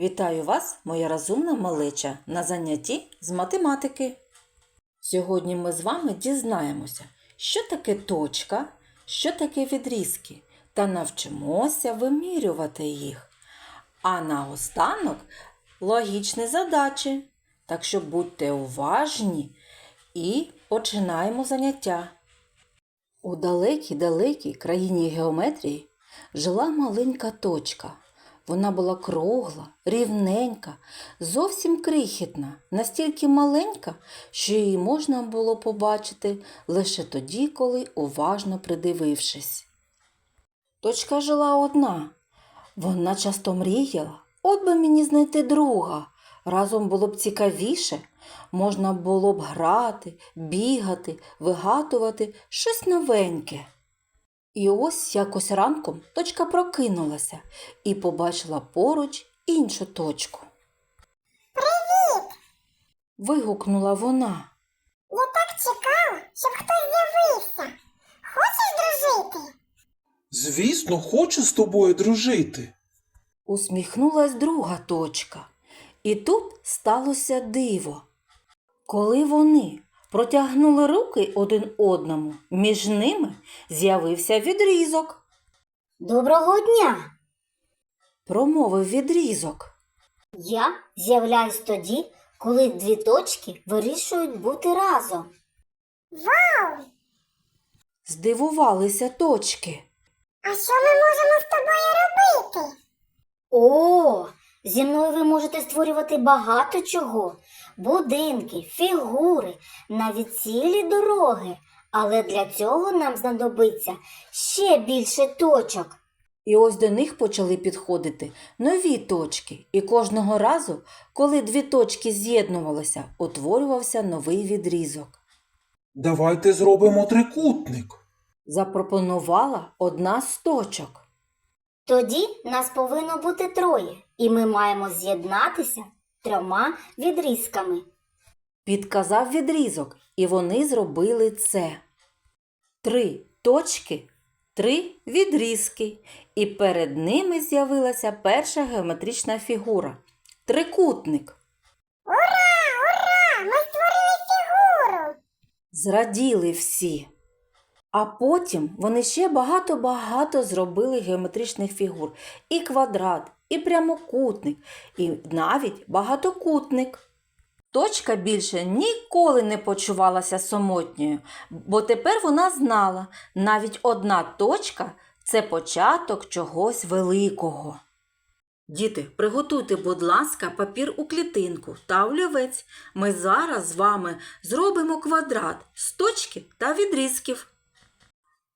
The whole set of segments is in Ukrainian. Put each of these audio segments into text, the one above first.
Вітаю вас, моя розумна малеча, на занятті з математики. Сьогодні ми з вами дізнаємося, що таке точка, що таке відрізки, та навчимося вимірювати їх. А наостанок логічні задачі. Так що будьте уважні і починаємо заняття. У далекій далекій країні геометрії жила маленька точка. Вона була кругла, рівненька, зовсім крихітна, настільки маленька, що її можна було побачити лише тоді, коли уважно придивившись. Точка жила одна. Вона часто мріяла, от би мені знайти друга. Разом було б цікавіше, можна було б грати, бігати, вигадувати щось новеньке. І ось якось ранком точка прокинулася і побачила поруч іншу точку. Привіт! вигукнула вона. Я так чекала, щоб хтось з'явився. Хочеш дружити? Звісно, хочу з тобою дружити. Усміхнулась друга точка. І тут сталося диво. Коли вони протягнули руки один одному, між ними з'явився відрізок, Доброго дня! промовив відрізок. Я з'являюсь тоді, коли дві точки вирішують бути разом. Вау! Здивувалися точки. А що ми можемо з тобою робити? О, зі мною ви можете створювати багато чого: будинки, фігури, навіть цілі дороги. Але для цього нам знадобиться ще більше точок. І ось до них почали підходити нові точки, і кожного разу, коли дві точки з'єднувалися, утворювався новий відрізок. Давайте зробимо трикутник. Запропонувала одна з точок. Тоді нас повинно бути троє, і ми маємо з'єднатися трьома відрізками. Підказав відрізок, і вони зробили це. Три точки, три відрізки, і перед ними з'явилася перша геометрична фігура трикутник. Ура! Ура! Ми створили фігуру! Зраділи всі. А потім вони ще багато-багато зробили геометричних фігур. І квадрат, і прямокутник, і навіть багатокутник. Точка більше ніколи не почувалася самотньою, бо тепер вона знала, навіть одна точка це початок чогось великого. Діти, приготуйте, будь ласка, папір у клітинку та олівець. Ми зараз з вами зробимо квадрат з точки та відрізків.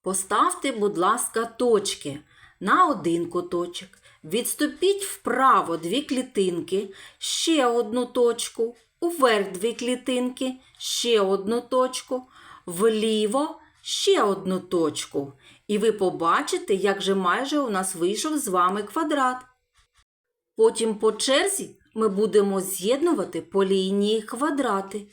Поставте, будь ласка, точки на один куточок. Відступіть вправо дві клітинки, ще одну точку, уверх дві клітинки, ще одну точку, вліво ще одну точку. І ви побачите, як же майже у нас вийшов з вами квадрат. Потім по черзі ми будемо з'єднувати по лінії квадрати.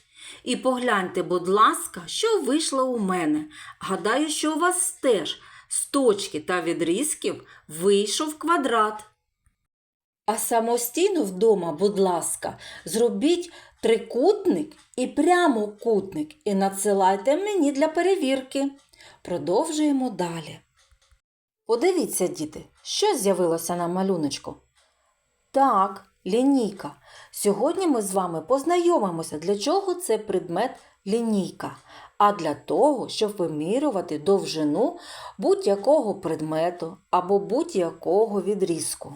І погляньте, будь ласка, що вийшло у мене. Гадаю, що у вас теж з точки та відрізків вийшов квадрат. А самостійно вдома, будь ласка, зробіть трикутник і прямокутник і надсилайте мені для перевірки. Продовжуємо далі. Подивіться, діти, що з'явилося на малюночку. Так, лінійка. Сьогодні ми з вами познайомимося, для чого це предмет лінійка. А для того, щоб вимірювати довжину будь-якого предмету або будь-якого відрізку.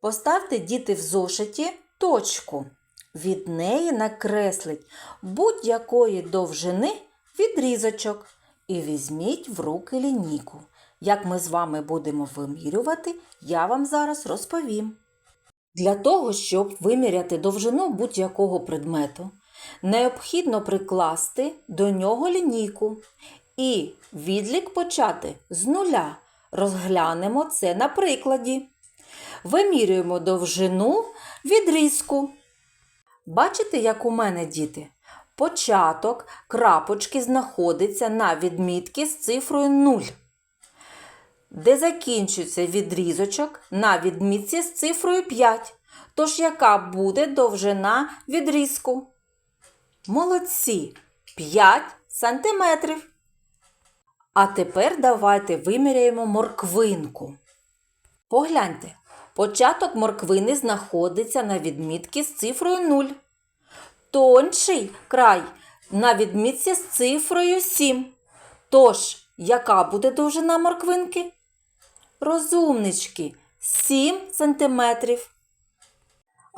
Поставте діти в зошиті точку. Від неї накреслить будь-якої довжини відрізочок і візьміть в руки лінійку. Як ми з вами будемо вимірювати, я вам зараз розповім. Для того, щоб виміряти довжину будь-якого предмету, необхідно прикласти до нього лінійку і відлік почати з нуля. Розглянемо це на прикладі. Вимірюємо довжину відрізку. Бачите, як у мене діти? Початок крапочки знаходиться на відмітки з цифрою 0. де закінчується відрізочок на відмітці з цифрою 5. Тож яка буде довжина відрізку? Молодці! 5 сантиметрів. А тепер давайте виміряємо морквинку. Погляньте, початок морквини знаходиться на відмітці з цифрою 0. Тонший край на відмітці з цифрою 7. Тож, яка буде довжина морквинки? Розумнички, 7 сантиметрів.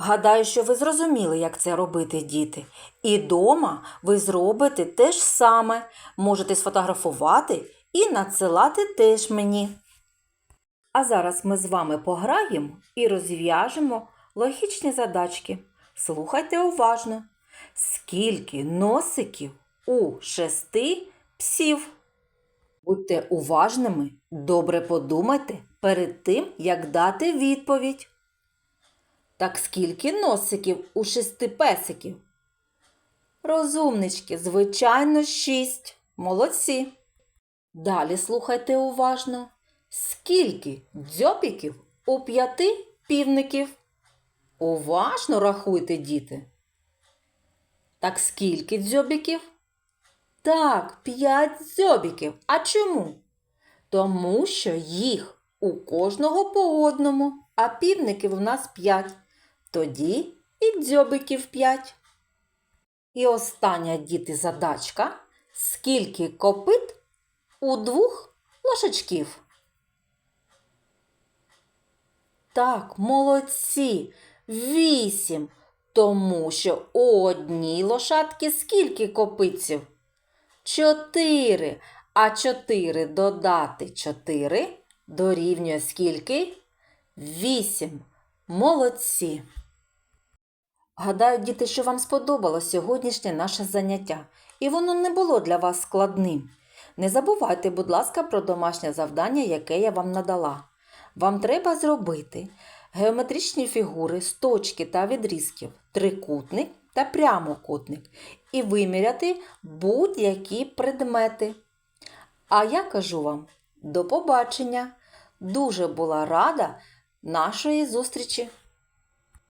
Гадаю, що ви зрозуміли, як це робити, діти. І дома ви зробите те ж саме. Можете сфотографувати і надсилати теж мені. А зараз ми з вами пограємо і розв'яжемо логічні задачки. Слухайте уважно. Скільки носиків у шести псів? Будьте уважними, добре подумайте перед тим, як дати відповідь. Так скільки носиків у шести песиків? Розумнички, звичайно, шість. Молодці. Далі слухайте уважно. Скільки дзьобіків у п'яти півників? Уважно рахуйте, діти. Так скільки дзьобіків? Так, п'ять дзьобіків. А чому? Тому що їх у кожного по одному, а півників у нас п'ять. Тоді і дзьобиків п'ять. І остання діти задачка. Скільки копит у двох лошачків? Так, молодці. Вісім. Тому що у одній лошадки скільки копитців? Чотири. А чотири додати чотири дорівнює скільки? Вісім. Молодці. Гадаю, діти, що вам сподобалось сьогоднішнє наше заняття, і воно не було для вас складним. Не забувайте, будь ласка, про домашнє завдання, яке я вам надала. Вам треба зробити геометричні фігури з точки та відрізків, трикутник та прямокутник і виміряти будь-які предмети. А я кажу вам до побачення. Дуже була рада нашої зустрічі.